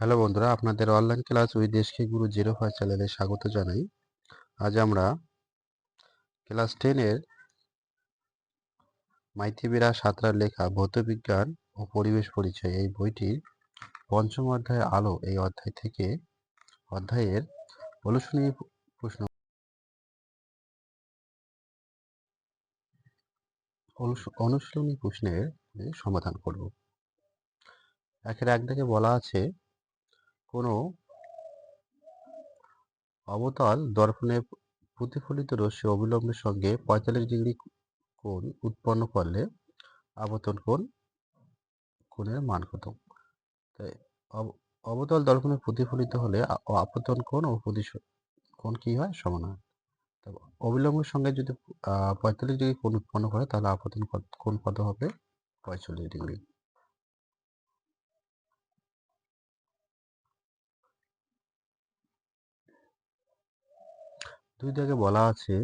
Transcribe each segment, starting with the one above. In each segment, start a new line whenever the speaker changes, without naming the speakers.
Hello বন্ধুরা, আপনাদের online class we দেশকে গুরু জিরো ফাইভ চ্যানেলে স্বাগত জানাই। আজ আমরা ক্লাস টেনের মাইথিবিরা সাঁতরার লেখা ভৌতবিজ্ঞান ও পরিবেশ পরিচয় এই বইটির পঞ্চম অধ্যায় আলো এই অধ্যায় থেকে অধ্যায়ের অনুশীলনী প্রশ্ন অনুশীলনী প্রশ্নের সমাধান করব। একের এক দিকে বলা আছে কোনো অবতল দর্পণে প্রতিফলিত রশ্মি অবিলম্বের সঙ্গে পঁয়তাল্লিশ ডিগ্রি কোণ উৎপন্ন করলে আবর্তন কোণ, কোণের মান কত? তাই অবতল দর্পণে প্রতিফলিত হলে আপতন কোণ ও কোণ কি হয়? সমান হয়। অবিলম্বের সঙ্গে যদি পঁয়তাল্লিশ ডিগ্রি কোণ উৎপন্ন করে তাহলে আপতন কোণ কত হবে? পঁয়তাল্লিশ ডিগ্রি। দুই দিকে বলা আছে।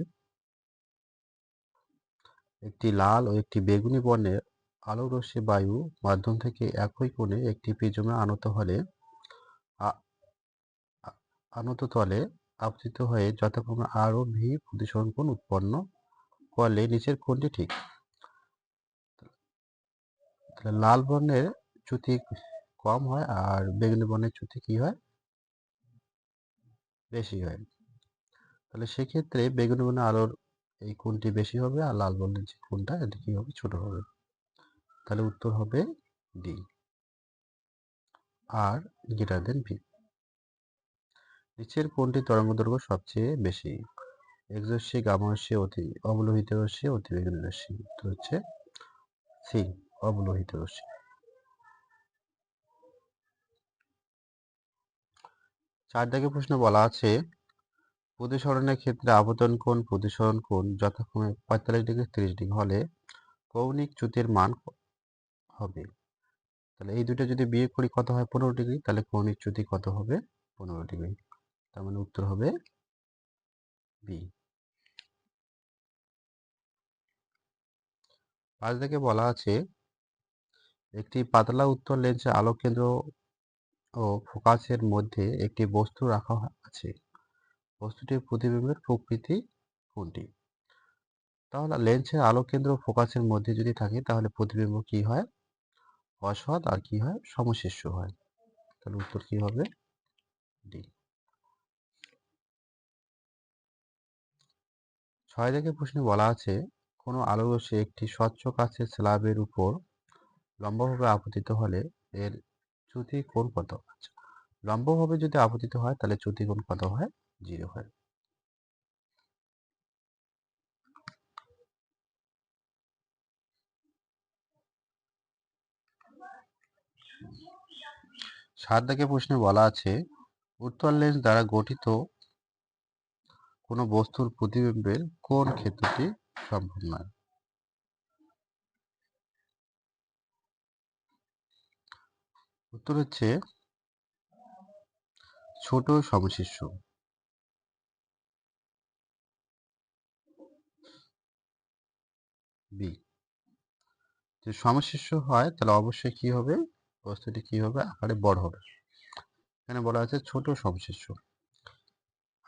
একটি লাল ও একটি বেগুনি বর্ণের আলো বায়ু মাধ্যম থেকে একই কোণে একটি প্রিজমে আনত হলে আনত তলে আপতিত হয়ে যথাক্রমে আর ও ভি প্রতিসরণ কোণ উৎপন্ন করলে নিচের কোণটি ঠিক। লাল বর্ণের চ্যুতি কম হয় আর বেগুনি বর্ণের চ্যুতি কি হয়? বেশি হয়। তাহলে সেক্ষেত্রে বেগুনি বর্ণের আলোর এই কোণটি বেশি হবে আর লাল বর্ণের যে কোণটা এটা কি হবে ছোট হবে? তাহলে উত্তর হবে ডি। আর গ্রেটার দেন ভি নিচের কোনটি তরঙ্গদৈর্ঘ্য সবচেয়ে বেশি? এক্সরশ্মি গামারশ্মি অতি অবলোহিত রশ্মি অতিবেগুনি রশ্মি উত্তর হচ্ছে সি অবলোহিত রশ্মি চার দাগে প্রশ্ন বলা আছে প্রতিসরণের ক্ষেত্রে আবর্তন কোণ, প্রতিসরণ কোণ যথাক্রমে পঁয়তাল্লিশ ডিগ্রি, তিরিশ ডিগ্রি হলে কৌণিক চ্যুতির মান হবে। তাহলে এই দুটো যদি বিয়ে করি কত হয়? পনেরো ডিগ্রি। তাহলে কৌণিক চ্যুতি কত হবে? পনেরো ডিগ্রি। তার মানে উত্তর হবে বি পাঁচ থেকে বলা আছে, একটি পাতলা উত্তর লেন্সে আলোক কেন্দ্র ও ফোকাসের মধ্যে একটি বস্তু রাখা আছে। বস্তুটির প্রতিবিম্বের প্রকৃতি কোনটি? তাহলে লেন্সের আলোক কেন্দ্র ফোকাসের মধ্যে যদি থাকে, তাহলে প্রতিবিম্ব কি হয়? অসৎ আর কি হয়? সমশিষ্য হয়। তাহলে উত্তর কি হবে? ডি। ছয় থেকে প্রশ্নে বলা আছে, কোনো আলোরশ্মি একটি স্বচ্ছ কাছের স্ল্যাবের উপর লম্বভাবে আপতিত হলে এর চ্যুতি কোণ কত? আচ্ছা লম্বভাবে যদি আপতিত হয়, তাহলে চ্যুতি কোণ কত হয়? জিরো হয়। প্রশ্নে বলা আছে উত্তর লেন্স দ্বারা গঠিত কোনো বস্তুর প্রতিবিম্বের কোন ক্ষেত্রটি সম্ভব নয়? উত্তর হচ্ছে ছোট সমশিষ্য বি। যে সমশিষ্য হয়, তাহলে অবশ্যই কি হবে? বস্তুটি কি হবে? আকারে বড় হবে। এখানে বলা আছে ছোট সমশিষ্য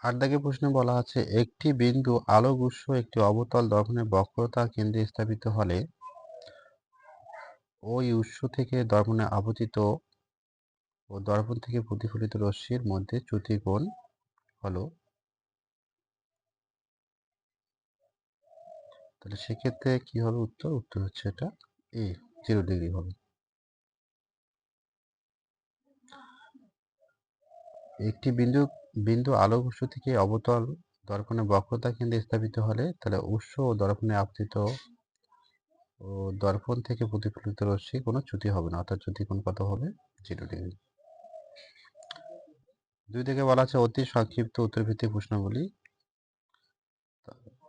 আট দাগে প্রশ্নে বলা আছে, একটি বিন্দু আলোক উৎস একটি অবতল দর্পণের বক্রতা কেন্দ্রে স্থাপিত হলে ওই উৎস থেকে দর্পণে আপতিত ও দর্পণ থেকে প্রতিফলিত রশ্মির মধ্যে চ্যুতি কোণ হলো তাহলে সেক্ষেত্রে কি হবে উত্তর? উত্তর হচ্ছে এটা এ জিরো ডিগ্রি হবে। একটি বিন্দু বিন্দু আলোক উৎস থেকে অবতল দর্পণে বক্রতা কেন্দ্রে স্থাপিত হলে তাহলে উৎস ও দর্পণে আপতিত ও দর্পণ থেকে প্রতিফলিত রশ্মি কোনো চ্যুতি হবে না, অর্থাৎ চ্যুতি কোণ কত হবে জিরো ডিগ্রি দুই থেকে বলা আছে অতি সংক্ষিপ্ত উত্তরভিত্তিক প্রশ্নগুলি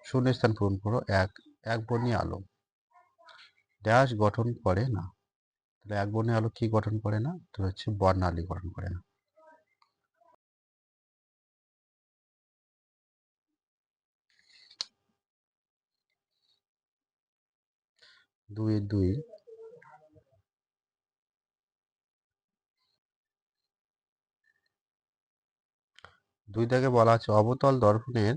শূন্য স্থান পূরণ করো, এক এক বর্ণী আলো। ড্যাশ গঠন করে না। তাহলে এক বর্ণী আলো কি গঠন করে না? তো হচ্ছে বর্ণালী গঠন করে না। দুই দুই। দুই দাগে বলা আছে অবতল দর্পণের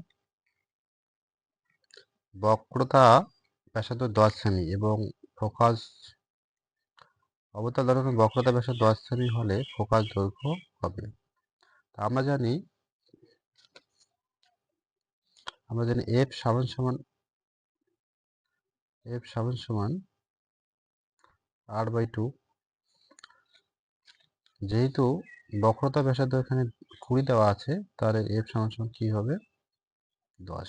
বক্রতা ব্যাসার্ধ দশ সেমি এবং ফোকাস অবতল দর্পণের বক্রতা ব্যাসার্ধ দশ সেমি হলে ফোকাস দৈর্ঘ্য হবে। তা আমরা জানি আমরা জানি এফ সমান সমান এফ সমান সমান আর বাই টু যেহেতু বক্রতা ব্যাসার্ধ এখানে কুড়ি দেওয়া আছে, তাহলে এফ সমান সমান কি হবে? দশ।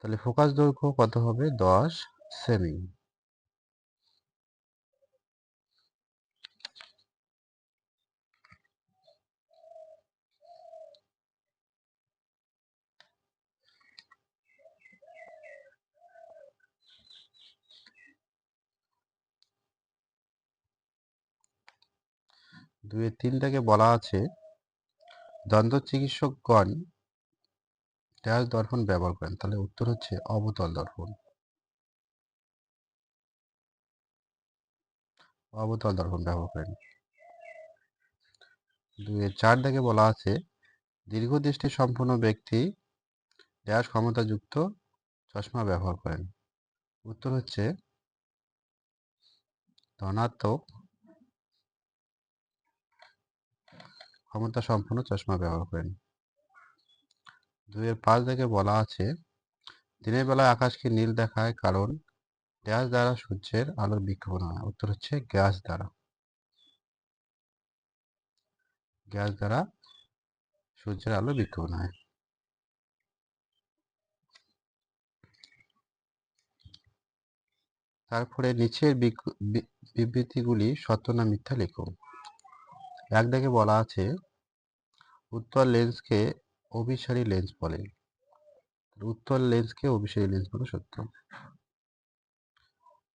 তাহলে ফোকাস দৈর্ঘ্য কত হবে? দশ সেমি। দুই তিন থেকে বলা আছে। দন্ত চিকিৎসকগণ ড্যাশ দর্পণ ব্যবহার করেন। তাহলে উত্তর হচ্ছে অবতল দর্পণ। অবতল দর্পণ ব্যবহার করেন। দুই চার থেকে বলা আছে দীর্ঘদৃষ্টি সম্পন্ন ব্যক্তি ড্যাশ ক্ষমতাযুক্ত চশমা ব্যবহার করেন। উত্তর হচ্ছে ধনাত্মক ক্ষমতা সম্পন্ন চশমা ব্যবহার করেন। দুইয়ের পাঁচ থেকে বলা আছে, দিনের বেলায় আকাশকে নীল দেখায় কারণ গ্যাস দ্বারা সূর্যের আলোর বিক্ষেপণ হয় উত্তর হচ্ছে গ্যাস দ্বারা। গ্যাস দ্বারা সূর্যের আলো বিক্ষেপণ হয় তারপরে নিচের বিবৃতিগুলি সত্য না মিথ্যা লেখো। এক দিকে বলা আছে, উত্তর লেন্সকে অভিসারী লেন্স বলে। উত্তর লেন্সকে অভিসারী লেন্স বলে সত্য।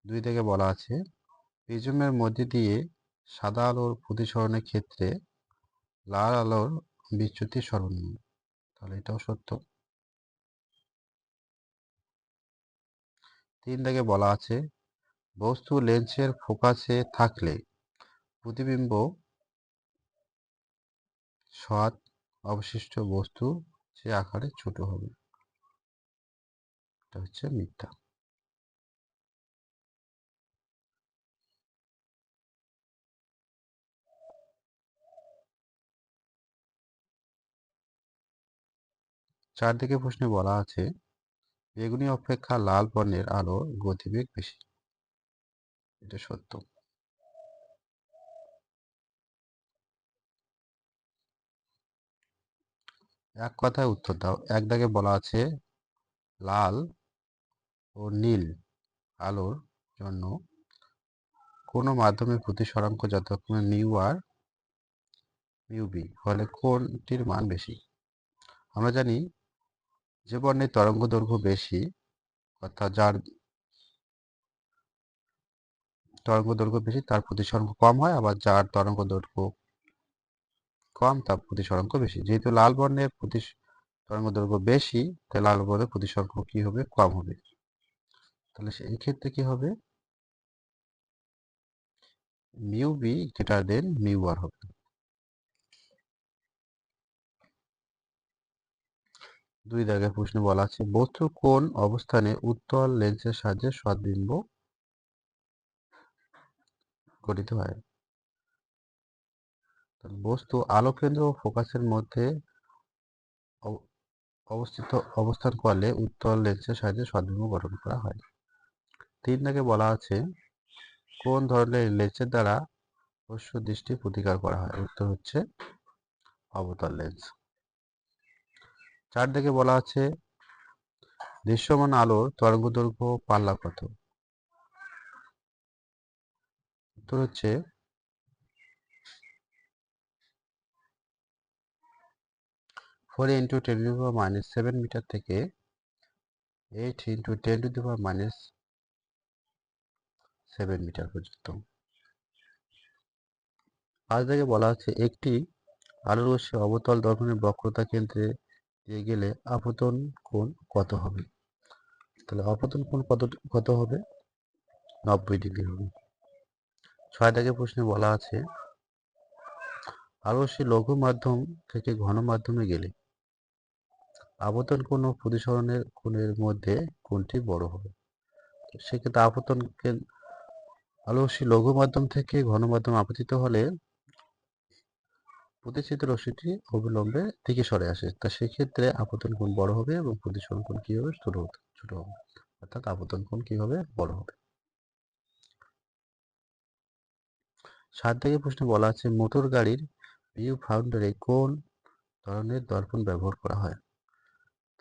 দুই থেকে বলা আছে, প্রিজমের মধ্যে দিয়ে সাদা আলোর প্রতিসরণের ক্ষেত্রে লাল আলোর বিচ্যুতি সর্বনিম্ন তাহলে এটাও সত্য। তিন থেকে বলা আছে, বস্তু লেন্সের ফোকাসে থাকলে প্রতিবিম্ব সৎ অবশিষ্ট বস্তু সে আকারে ছোট হবে। এটা হচ্ছে মিথ্যা। চারদিকে প্রশ্নে বলা আছে বেগুনি অপেক্ষা লাল বর্ণের আলোর গতিবেগ বেশি। এটা সত্য। এক কথায় উত্তর দাও। এক দাগে বলা আছে, লাল ও নীল আলোর জন্য কোনো মাধ্যমে প্রতিসরাঙ্ক যথাক্রমে মিউ আর মিউ বি হলে কোনটির মান বেশি? আমরা জানি যে বর্ণের তরঙ্গ দৈর্ঘ্য বেশি, অর্থাৎ যার তরঙ্গ দৈর্ঘ্য বেশি, তার প্রতিসরাঙ্ক কম হয়, আবার যার তরঙ্গ দৈর্ঘ্য কম তা প্রতিসরাঙ্ক বেশি। যেহেতু লাল বর্ণের প্রতি তরঙ্গ দৈর্ঘ্য বেশি, তাই লাল বর্ণের প্রতিসরাঙ্ক কি হবে? কম হবে। তাহলে সেই ক্ষেত্রে কি হবে? Mu be greater than mu আর হবে। দুই দাগের প্রশ্নে বলা আছে বস্তুর কোন অবস্থানে উত্তল লেন্সের সাহায্যে সদ্বিম্ব গঠিত হয়? বস্তু আলোকেন্দ্র ও ফোকাসের মধ্যে অব- অবস্থিত অবস্থান করলে উত্তল লেন্সের সাহায্যে সদ্বিম্ব গঠন করা হয়। তিন দাগে বলা আছে, কোন ধরনের লেন্সের দ্বারা অবশ্য দৃষ্টি প্রতিকার করা হয়? উত্তর হচ্ছে, অবতল লেন্স। চার দিকে বলা আছে, দৃশ্যমান আলোর তরঙ্গ দৈর্ঘ্য পাল্লা কত উত্তর হচ্ছে four into ten to power minus seven metre থেকে eight into ten to power minus seven metre পর্যন্ত। আজ থেকে বলা আছে, একটি আলোর রশ্মি অবতল দর্পণের বক্রতা কেন্দ্রে দিয়ে গেলে আপতন কোণ কত হবে? তাহলে আপতন কোণ কত কত হবে? নব্বই ডিগ্রি হবে। ছয় দাগের প্রশ্নে বলা আছে আলোরশ্মি লঘু মাধ্যম থেকে ঘন মাধ্যমে গেলে আবর্তন কোণ ও প্রতিসরণের কোণের মধ্যে কোনটি বড় হবে? সেক্ষেত্রে আবর্তন কেন- আলোরশ্মি লঘু মাধ্যম থেকে ঘন মাধ্যমে আপতিত হলে প্রতিচিত রশ্মিটি অবিলম্বে দিকে সরে আসে। তা সেক্ষেত্রে আপতন কোণ বড় হবে এবং প্রতিসরণ কোণ কি হবে? ছোট হবে ছোট হবে। অর্থাৎ আপতন কোণ কি হবে? বড় হবে। সাত থেকে প্রশ্নে বলা আছে, মোটর গাড়ির ভিউ ফাউন্ডারে কোন ধরনের দর্পণ ব্যবহার করা হয়?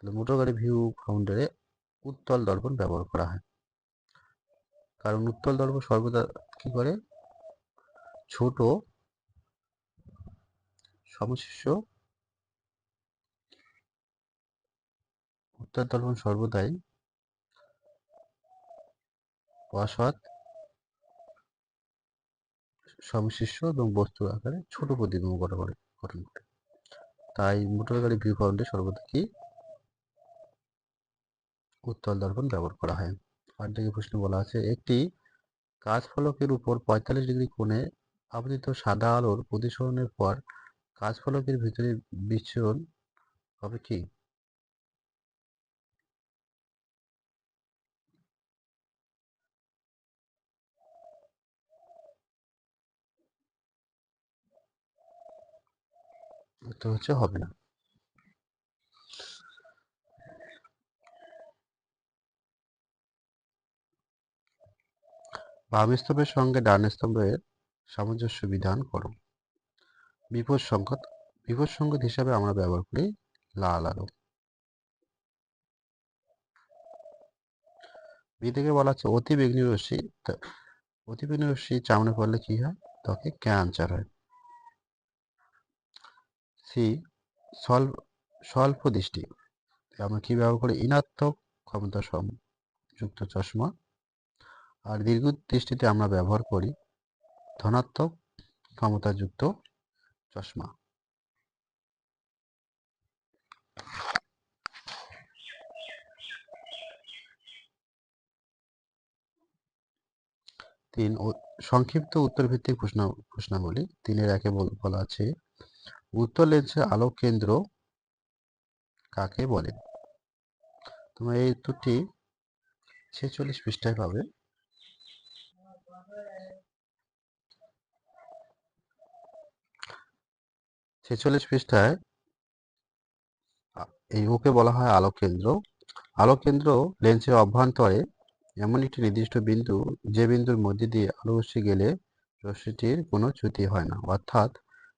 তাহলে মোটর গাড়ি ভিউ ফাউন্ডারে উত্তল দর্পণ ব্যবহার করা হয়। কারণ উত্তল দর্পণ সর্বদা কি করে? ছোট সমশিষ্য উত্তল দর্পণ সর্বদাই অসৎ সমশিষ্য এবং বস্তুর আকারে ছোট প্রতিবিম্ব গঠন করে তাই মোটর গাড়ি ভিউ ফাউন্ডে সর্বদা কি? উত্তল দর্পণ ব্যবহার করা হয়। আট দিকে প্রশ্ন বলা আছে, একটি কাঁচ ফলকের উপর পঁয়তাল্লিশ ডিগ্রি কোণে আপতিত সাদা আলোর প্রতিসরণের পর কাঁচ ফলকের ভিতরে বিচ্ছুরণ হবে কি? উত্তর হচ্ছে হবে না। বাম স্তম্ভের সঙ্গে ডান স্তম্ভের সামঞ্জস্য বিধান করো। বিপদ সংকেত বিপদ সংকেত হিসাবে আমরা ব্যবহার করি লাল আলো। বি থেকে বলা হচ্ছে অতি রশ্মি অতি রশ্মি চামড়ে পড়লে কি হয়? ত্বকে ক্যান্সার হয়। সি, স্বল্প স্বল্প দৃষ্টি। আমরা কি ব্যবহার করি? ঋণাত্মক ক্ষমতা সম যুক্ত চশমা। আর দীর্ঘ দৃষ্টিতে আমরা ব্যবহার করি ধনাত্মক ক্ষমতাযুক্ত চশমা। তিন সংক্ষিপ্ত উত্তর ভিত্তিক প্রশ্ন, প্রশ্নাবলী। তিনের একে বলা আছে, উত্তর লেন্সের আলোক কেন্দ্র কাকে বলে? তোমরা এই উত্তরটি ছেচল্লিশ পৃষ্ঠায় পাবে। ছেচল্লিশ পৃষ্ঠায় এই ওকে বলা হয় আলোক কেন্দ্র আলোক কেন্দ্র লেন্সের অভ্যন্তরে এমন একটি নির্দিষ্ট বিন্দু, যে বিন্দুর মধ্যে দিয়ে আলো রশ্মি গেলে রশ্মিটির কোনো চ্যুতি হয় না। অর্থাৎ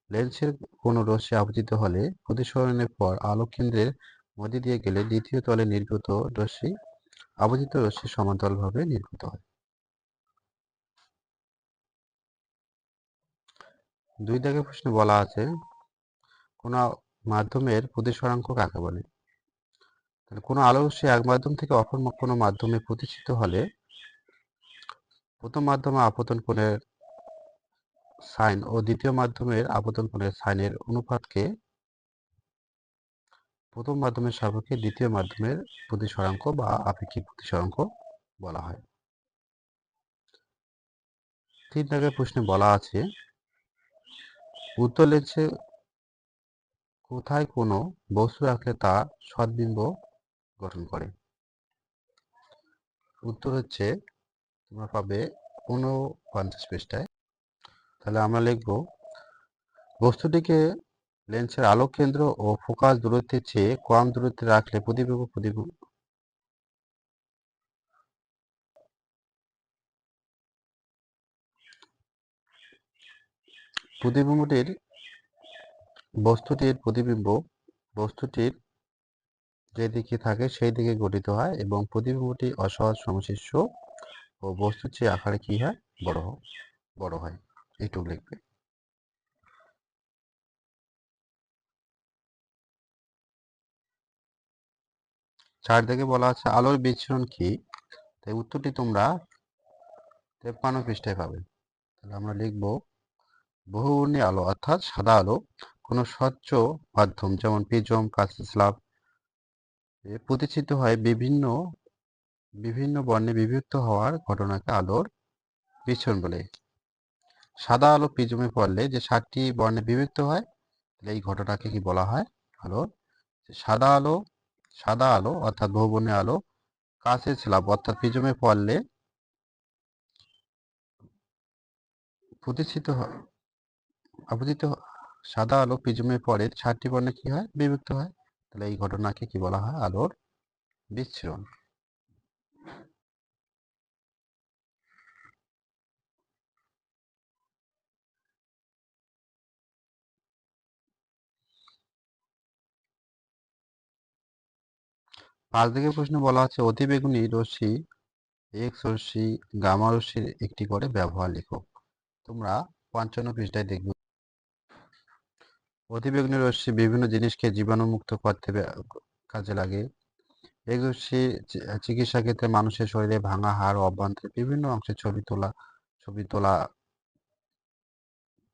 লেন্সের কোনো রশ্মি আপতিত হলে প্রতিসরণের পর আলোক কেন্দ্রের মধ্যে দিয়ে গেলে দ্বিতীয় তলে নির্গত রশ্মি আপতিত রশ্মি সমান্তরালভাবে নির্গত হয়। দুই দাগের প্রশ্নে বলা আছে কোনো মাধ্যমের প্রতিসরাঙ্ক কাকে বলে? তাহলে কোনো আলো রশ্মি এক মাধ্যম থেকে অপর কোনো মাধ্যমে প্রতিষ্ঠিত হলে প্রথম মাধ্যমে আপতন কোণের সাইন ও দ্বিতীয় মাধ্যমের আপতন কোণের সাইনের অনুপাতকে প্রথম মাধ্যমের সাপেক্ষে দ্বিতীয় মাধ্যমের প্রতিসরাঙ্ক বা আপেক্ষিক প্রতিসরাঙ্ক বলা হয়। তিন প্রশ্নে বলা আছে, উত্তর লেন্সে কোথায় কোনো বস্তু রাখলে তা সদ্বিম্ব গঠন করে? উত্তর হচ্ছে, তোমরা পাবে ঊনপঞ্চাশ পৃষ্ঠায়। তাহলে আমরা লিখব, বস্তুটিকে লেন্সের আলোক কেন্দ্র ও ফোকাস দূরত্বের চেয়ে কম দূরত্বে রাখলে প্রতিবিম্ব প্রতিবিম্ব প্রতিবিম্বটির বস্তুটির প্রতিবিম্ব, বস্তুটির যে দিকে থাকে সেই দিকে গঠিত হয় এবং প্রতিবিম্বটি অসহজ সমশিষ্য ও বস্তুর চেয়ে আকারে কি হয়? বড় বড় হয়। এইটুকু লিখবে। চার বলা আছে আলোর বিচ্ছুরণ কি? তাই উত্তরটি তোমরা তেপ্পান্ন পৃষ্ঠায় পাবে। তাহলে আমরা লিখব বহুবর্ণী আলো, অর্থাৎ সাদা আলো কোনো স্বচ্ছ মাধ্যম, যেমন প্রিজম কাঁচের স্লাব প্রতিষ্ঠিত হয় বিভিন্ন বিভিন্ন বর্ণে বিভক্ত হওয়ার ঘটনাকে আলোর পিছন বলে। সাদা আলো পিজমে পড়লে যে সাতটি বর্ণে বিভক্ত হয়, তাহলে এই ঘটনাকে কি বলা হয়? যে সাদা আলো সাদা আলো অর্থাৎ বহুবর্ণের আলো কাঁচের স্ল্যাব অর্থাৎ পিজমে পড়লে প্রতিষ্ঠিত হয় সাদা আলো প্রিজমে পড়ে সাতটি বর্ণে কি হয়? বিভক্ত হয়। তাহলে এই ঘটনাকে কি বলা হয়? আলোর বিচ্ছুরণ। পাঁচ দিকের প্রশ্ন বলা আছে, অতিবেগুনি রশ্মি এক্স রশ্মি, গামা রশ্মির একটি করে ব্যবহার লেখো তোমরা পঞ্চান্ন পৃষ্ঠায় দেখবে অতিবেগুনি রশ্মি বিভিন্ন জিনিসকে জীবাণুমুক্ত করতে কাজে লাগে। এই রশ্মি চিকিৎসা ক্ষেত্রে মানুষের শরীরে ভাঙা হাড়, অভ্যন্তরে বিভিন্ন অংশের ছবি তোলা ছবি তোলা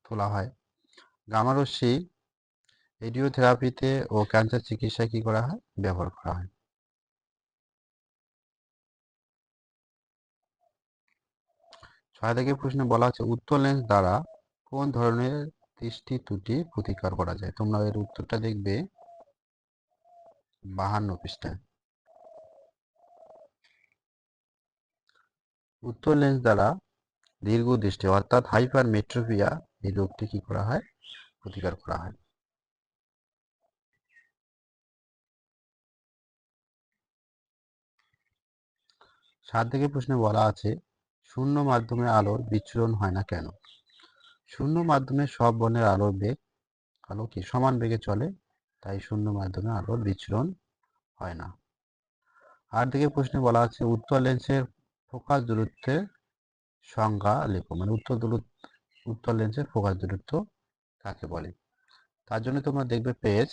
তোলা হয়। গামা রশ্মি রেডিওথেরাপিতে ও ক্যান্সার চিকিৎসায় কি করা হয়? ব্যবহার করা হয়। ছয় থেকে প্রশ্নে বলা হচ্ছে উত্তর লেন্স দ্বারা কোন ধরনের দৃষ্টি ত্রুটি প্রতিকার করা যায়। তোমরা এর উত্তরটা দেখবে বাহান্ন পৃষ্ঠায়। উত্তর লেন্স দ্বারা দীর্ঘ দৃষ্টি অর্থাৎ হাইপার মেট্রোপিয়া এই রোগটি কি করা হয়? প্রতিকার করা হয়। সাত থেকে প্রশ্নে বলা আছে, শূন্য মাধ্যমে আলোর বিচ্ছুরণ হয় না কেন? শূন্য মাধ্যমে সব বর্ণের আলোর বেগ আলো কি? সমান বেগে চলে, তাই শূন্য মাধ্যমে আলোর বিচরণ হয় না। আর দিকে প্রশ্নে বলা আছে, উত্তর লেন্সের ফোকাস দূরত্বের সংজ্ঞা লেখো। মানে উত্তর দূরত্ব, উত্তর লেন্সের ফোকাস দূরত্ব কাকে বলে? তার জন্য তোমরা দেখবে পেজ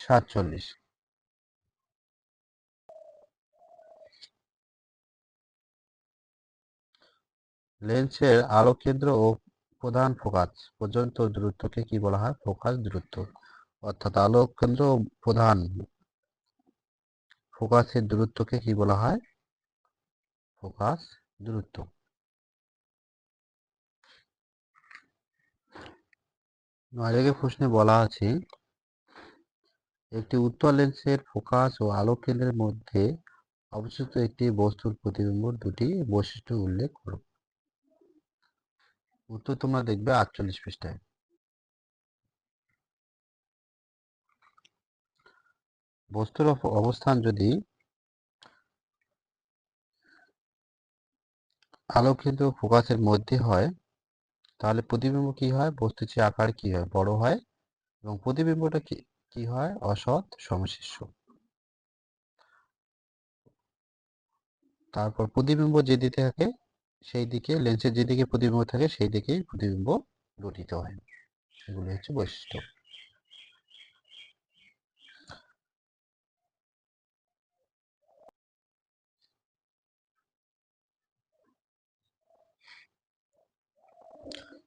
সাতচল্লিশ। লেন্সের আলোকেন্দ্র ও প্রধান ফোকাস পর্যন্ত দূরত্বকে কি বলা হয়? ফোকাস দূরত্ব। অর্থাৎ আলোককেন্দ্র ও প্রধান ফোকাসের দূরত্বকে কি বলা হয়? ফোকাস দূরত্ব। নয় থেকে প্রশ্নে বলা আছে, একটি উত্তর লেন্সের ফোকাস ও আলোক কেন্দ্রের মধ্যে অবস্থিত একটি বস্তুর প্রতিবিম্বর দুটি বৈশিষ্ট্য উল্লেখ করো। উত্তর তোমরা দেখবে আটচল্লিশ পৃষ্ঠায়। বস্তুর অব- অবস্থান যদি আলোকিত ফোকাসের মধ্যে হয়, তাহলে প্রতিবিম্ব কি হয়? বস্তু চেয়ে আকার কি হয়? বড় হয়। এবং প্রতিবিম্বটা কি কি হয়? অসৎ সমশিষ্য তারপর প্রতিবিম্ব যে দিতে থাকে সেই দিকে লেন্সের যেদিকে প্রতিবিম্ব থাকে, সেই দিকেই প্রতিবিম্ব গঠিত হয়। এগুলি হচ্ছে বৈশিষ্ট্য।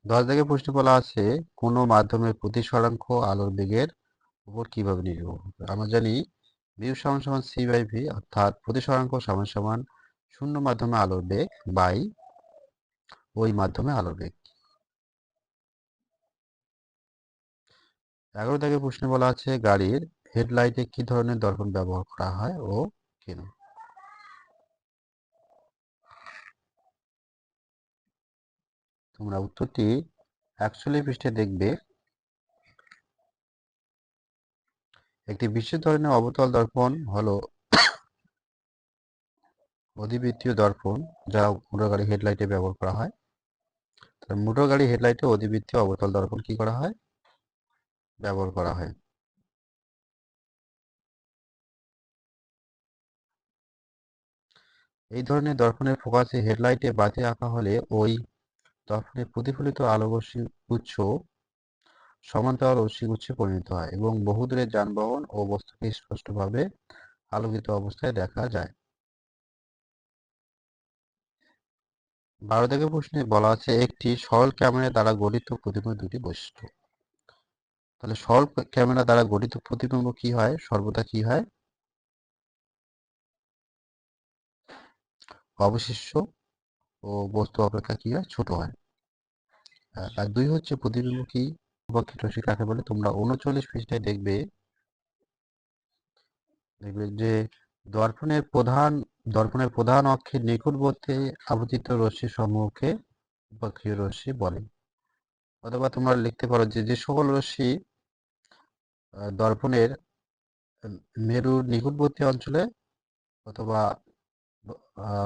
দশ থেকে প্রশ্ন বলা আছে, কোনো মাধ্যমের প্রতিসরাঙ্ক আলোর বেগের উপর কীভাবে নির্ভর আমরা জানি মিউ সমান সমান সি বাই ভি অর্থাৎ প্রতিসরাঙ্ক সমান সমান শূন্য মাধ্যমে আলোর বেগ বাই ওই মাধ্যমে আলোর বেগ এগারো থেকে প্রশ্নে বলা আছে, গাড়ির হেডলাইটে কি ধরনের দর্পণ ব্যবহার করা হয় ও কেন? তোমরা উত্তরটি একচল্লিশ পৃষ্ঠে দেখবে। একটি বিশেষ ধরনের অবতল দর্পণ হলো অধিবৃত্তীয় দর্পণ, যা মোটর গাড়ি হেডলাইটে ব্যবহার করা হয়। মোটর গাড়ি হেডলাইটে অধিবৃত্তীয় অবতল দর্পণ কি করা হয়? ব্যবহার করা হয়। এই ধরনের দর্পণের ফোকাসে হেডলাইটে বাতি আঁকা হলে ওই দর্পণে প্রতিফলিত আলোরশ্মি গুচ্ছ সমান্তরাল রশ্মিগুচ্ছে পরিণত হয় এবং বহুদূরের যানবাহন ও বস্তুকে স্পষ্টভাবে আলোকিত অবস্থায় দেখা যায়। বারো থেকে প্রশ্নে বলা আছে একটি সরল ক্যামেরা দ্বারা গঠিত প্রতিবিম্ব দুটি বৈশিষ্ট্য। তাহলে সরল ক্যামেরা দ্বারা গঠিত প্রতিবিম্ব কি হয়? সর্বদা কি হয়? অবশিষ্ট ও বস্তু অপেক্ষা কি হয়? ছোট হয়। আর দুই হচ্ছে প্রতিবিম্বকী উপক্ষী রশ্মি কাকে বলে? তোমরা উনচল্লিশ পৃষ্ঠায় দেখবে দেখবে যে দর্পণের প্রধান দর্পণের প্রধান অক্ষের নিকটবর্তী আপতিত রশ্মি সমূহকে উপক্ষীয় রশ্মি বলে। অথবা তোমরা লিখতে পারো যে যে সকল রশ্মি দর্পণের মেরুর নিকটবর্তী অঞ্চলে অথবা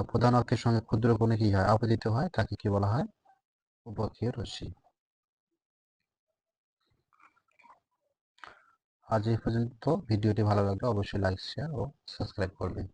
প্রধান অক্ষের সঙ্গে ক্ষুদ্র কোণে কি হয় আপতিত হয়, তাকে কি বলা হয়? উপক্ষীয় রশ্মি। আজ এই পর্যন্ত। ভিডিওটি ভালো লাগলে অবশ্যই লাইক শেয়ার ও সাবস্ক্রাইব করবেন।